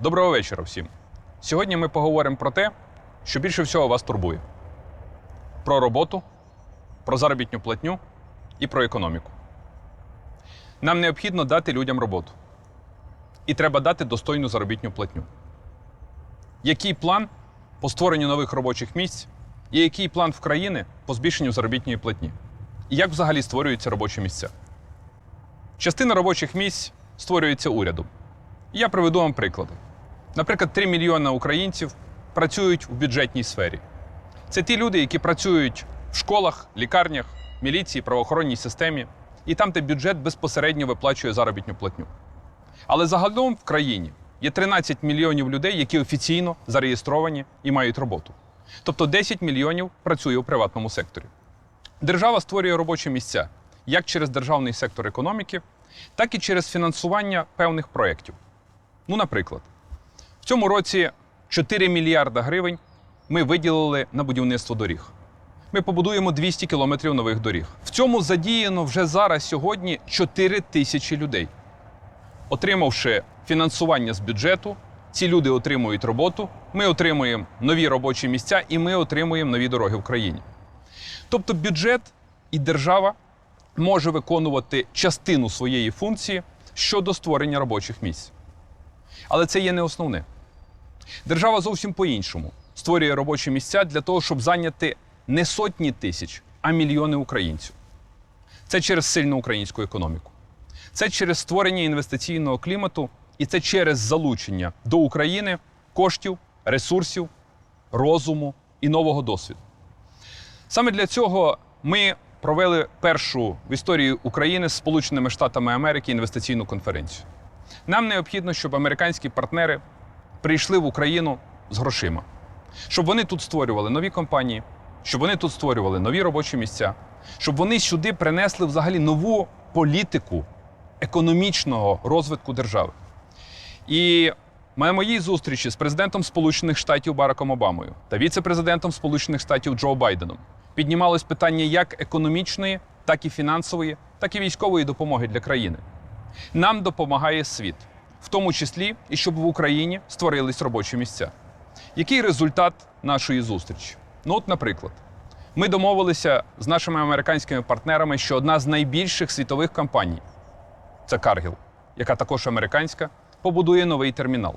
Доброго вечора всім. Сьогодні ми поговоримо про те, що більше всього вас турбує: про роботу, про заробітну платню і про економіку. Нам необхідно дати людям роботу. І треба дати достойну заробітну платню. Який план по створенню нових робочих місць і який план в країни по збільшенню заробітної платні? І як взагалі створюються робочі місця? Частина робочих місць створюється урядом. Я приведу вам приклади. Наприклад, 3 мільйони українців працюють в бюджетній сфері. Це ті люди, які працюють в школах, лікарнях, міліції, правоохоронній системі, і там, де бюджет безпосередньо виплачує заробітну платню. Але загалом в країні є 13 мільйонів людей, які офіційно зареєстровані і мають роботу. Тобто 10 мільйонів працює у приватному секторі. Держава створює робочі місця як через державний сектор економіки, так і через фінансування певних проєктів. Ну, наприклад, цьому році 4 мільярда гривень ми виділили на будівництво доріг. Ми побудуємо 200 кілометрів нових доріг. В цьому задіяно вже зараз сьогодні 4 тисячі людей. Отримавши фінансування з бюджету, ці люди отримують роботу, ми отримуємо нові робочі місця і ми отримуємо нові дороги в країні. Тобто бюджет і держава може виконувати частину своєї функції щодо створення робочих місць. Але це є не основне. Держава зовсім по-іншому створює робочі місця для того, щоб зайняти не сотні тисяч, а мільйони українців. Це через сильну українську економіку. Це через створення інвестиційного клімату і це через залучення до України коштів, ресурсів, розуму і нового досвіду. Саме для цього ми провели першу в історії України з Сполученими Штатами Америки інвестиційну конференцію. Нам необхідно, щоб американські партнери прийшли в Україну з грошима, щоб вони тут створювали нові компанії, щоб вони тут створювали нові робочі місця, щоб вони сюди принесли взагалі нову політику економічного розвитку держави. І на моїй зустрічі з президентом Сполучених Штатів Бараком Обамою та віце-президентом Сполучених Штатів Джо Байденом піднімалось питання як економічної, так і фінансової, так і військової допомоги для країни. Нам допомагає світ, в тому числі і щоб в Україні створились робочі місця. Який результат нашої зустрічі? Ну, от, наприклад, ми домовилися з нашими американськими партнерами, що одна з найбільших світових компаній це Каргіл, яка також американська, побудує новий термінал.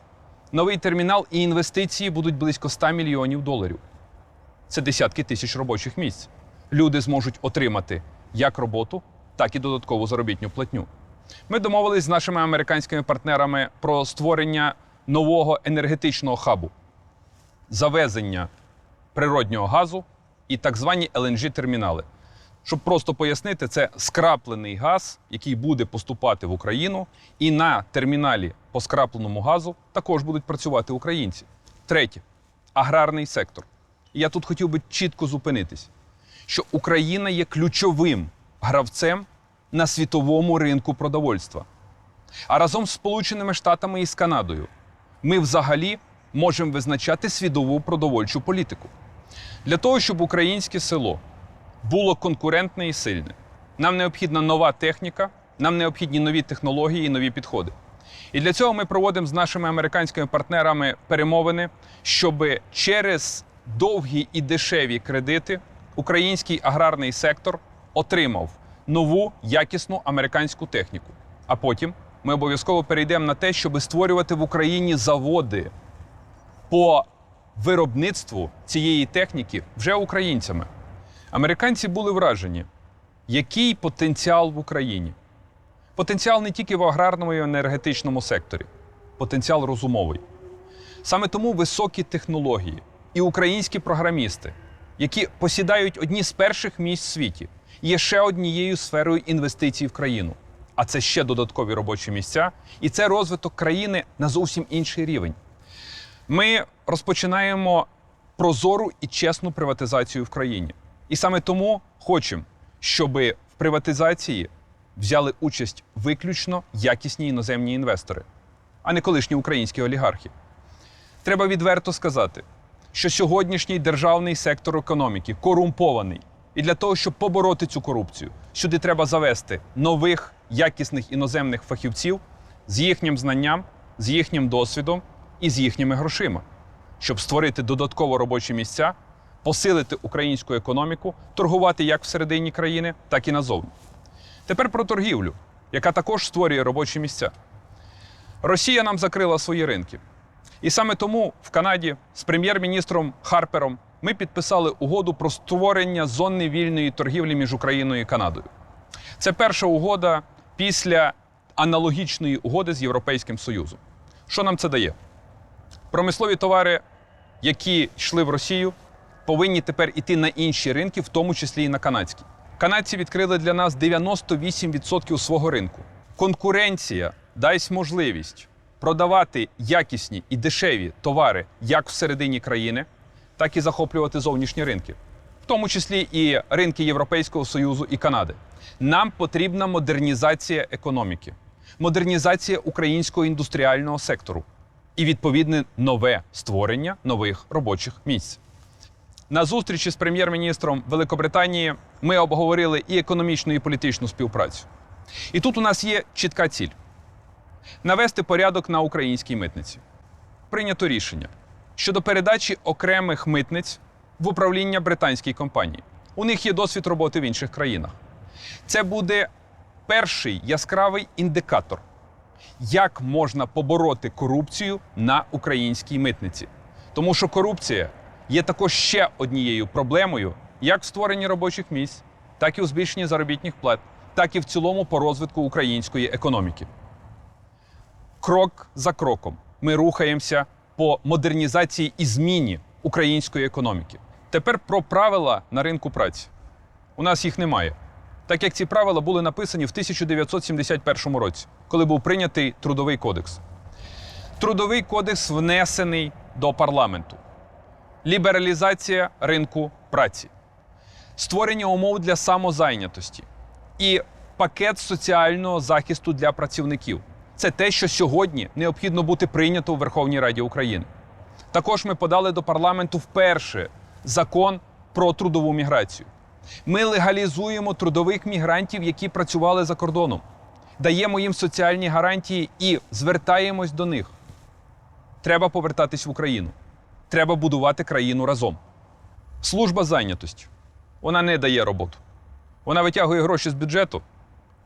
Новий термінал і інвестиції будуть близько 100 мільйонів доларів. Це десятки тисяч робочих місць. Люди зможуть отримати як роботу, так і додаткову заробітну платню. Ми домовились з нашими американськими партнерами про створення нового енергетичного хабу, завезення природнього газу і так звані LNG-термінали. Щоб просто пояснити, це скраплений газ, який буде поступати в Україну, і на терміналі по скрапленому газу також будуть працювати українці. Третє аграрний сектор. І я тут хотів би чітко зупинитись, що Україна є ключовим гравцем на світовому ринку продовольства. А разом з Сполученими Штатами і з Канадою ми взагалі можемо визначати світову продовольчу політику. Для того, щоб українське село було конкурентне і сильне, нам необхідна нова техніка, нам необхідні нові технології і нові підходи. І для цього ми проводимо з нашими американськими партнерами перемовини, щоб через довгі і дешеві кредити український аграрний сектор отримав нову якісну американську техніку. А потім ми обов'язково перейдемо на те, щоб створювати в Україні заводи по виробництву цієї техніки вже українцями. Американці були вражені, який потенціал в Україні. Потенціал не тільки в аграрному і енергетичному секторі, потенціал розумовий. Саме тому високі технології і українські програмісти, які посідають одні з перших місць в світі, є ще однією сферою інвестицій в країну. А це ще додаткові робочі місця, і це розвиток країни на зовсім інший рівень. Ми розпочинаємо прозору і чесну приватизацію в країні. І саме тому хочемо, щоб в приватизації взяли участь виключно якісні іноземні інвестори, а не колишні українські олігархи. Треба відверто сказати, що сьогоднішній державний сектор економіки корумпований. І для того, щоб побороти цю корупцію, сюди треба завести нових якісних іноземних фахівців з їхнім знанням, з їхнім досвідом і з їхніми грошима, щоб створити додатково робочі місця, посилити українську економіку, торгувати як всередині країни, так і назовні. Тепер про торгівлю, яка також створює робочі місця. Росія нам закрила свої ринки. І саме тому в Канаді з прем'єр-міністром Харпером ми підписали угоду про створення зони вільної торгівлі між Україною і Канадою. Це перша угода після аналогічної угоди з Європейським Союзом. Що нам це дає? Промислові товари, які йшли в Росію, повинні тепер іти на інші ринки, в тому числі і на канадські. Канадці відкрили для нас 98% свого ринку. Конкуренція дасть можливість продавати якісні і дешеві товари як всередині країни, так і захоплювати зовнішні ринки, в тому числі і ринки Європейського Союзу і Канади. Нам потрібна модернізація економіки, модернізація українського індустріального сектору і відповідне нове створення нових робочих місць. На зустрічі з прем'єр-міністром Великобританії ми обговорили і економічну, і політичну співпрацю. І тут у нас є чітка ціль навести порядок на українській митниці. Прийнято рішення щодо передачі окремих митниць в управління британській компанії. У них є досвід роботи в інших країнах. Це буде перший яскравий індикатор, як можна побороти корупцію на українській митниці. Тому що корупція є також ще однією проблемою як в створенні робочих місць, так і у збільшенні заробітних плат, так і в цілому по розвитку української економіки. Крок за кроком ми рухаємося по модернізації і зміні української економіки. Тепер про правила на ринку праці. У нас їх немає, так як ці правила були написані в 1971 році, коли був прийнятий Трудовий кодекс. Трудовий кодекс внесений до парламенту. Лібералізація ринку праці, створення умов для самозайнятості і пакет соціального захисту для працівників. Це те, що сьогодні необхідно бути прийнято у Верховній Раді України. Також ми подали до парламенту вперше закон про трудову міграцію. Ми легалізуємо трудових мігрантів, які працювали за кордоном, даємо їм соціальні гарантії і звертаємось до них. Треба повертатись в Україну. Треба будувати країну разом. Служба зайнятості. Вона не дає роботу. Вона витягує гроші з бюджету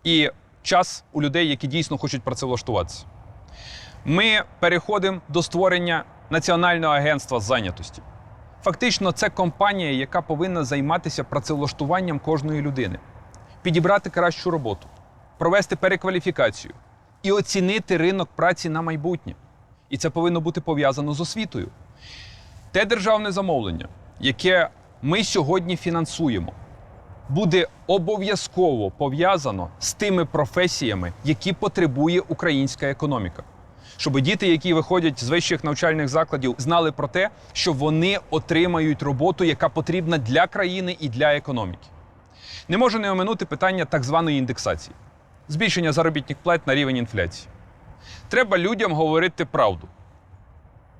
і час у людей, які дійсно хочуть працевлаштуватися. Ми переходимо до створення Національного агентства зайнятості. Фактично, це компанія, яка повинна займатися працевлаштуванням кожної людини, підібрати кращу роботу, провести перекваліфікацію і оцінити ринок праці на майбутнє. І це повинно бути пов'язано з освітою. Те державне замовлення, яке ми сьогодні фінансуємо, буде обов'язково пов'язано з тими професіями, які потребує українська економіка. Щоб діти, які виходять з вищих навчальних закладів, знали про те, що вони отримають роботу, яка потрібна для країни і для економіки. Не можу не оминути питання так званої індексації збільшення заробітних плат на рівень інфляції. Треба людям говорити правду,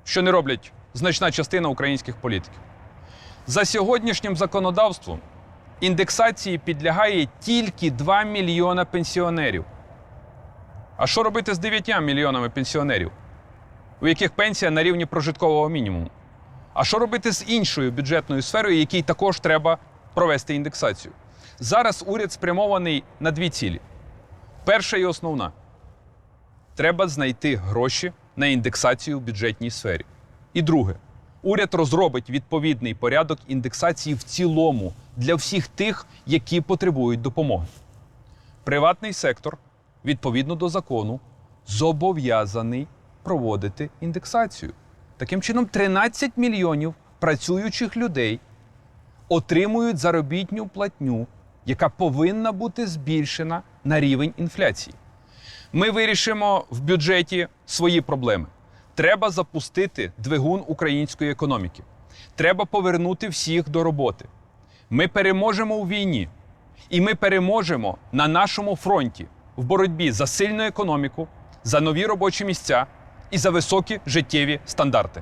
що не роблять значна частина українських політиків. За сьогоднішнім законодавством індексації підлягає тільки 2 мільйона пенсіонерів. А що робити з 9 мільйонами пенсіонерів, у яких пенсія на рівні прожиткового мінімуму? А що робити з іншою бюджетною сферою, якій також треба провести індексацію? Зараз уряд спрямований на дві цілі. Перша і основна треба знайти гроші на індексацію в бюджетній сфері. І друге, уряд розробить відповідний порядок індексації в цілому для всіх тих, які потребують допомоги. Приватний сектор, відповідно до закону, зобов'язаний проводити індексацію. Таким чином, 13 мільйонів працюючих людей отримують заробітню платню, яка повинна бути збільшена на рівень інфляції. Ми вирішимо в бюджеті свої проблеми. Треба запустити двигун української економіки. Треба повернути всіх до роботи. Ми переможемо у війні, і ми переможемо на нашому фронті в боротьбі за сильну економіку, за нові робочі місця і за високі життєві стандарти.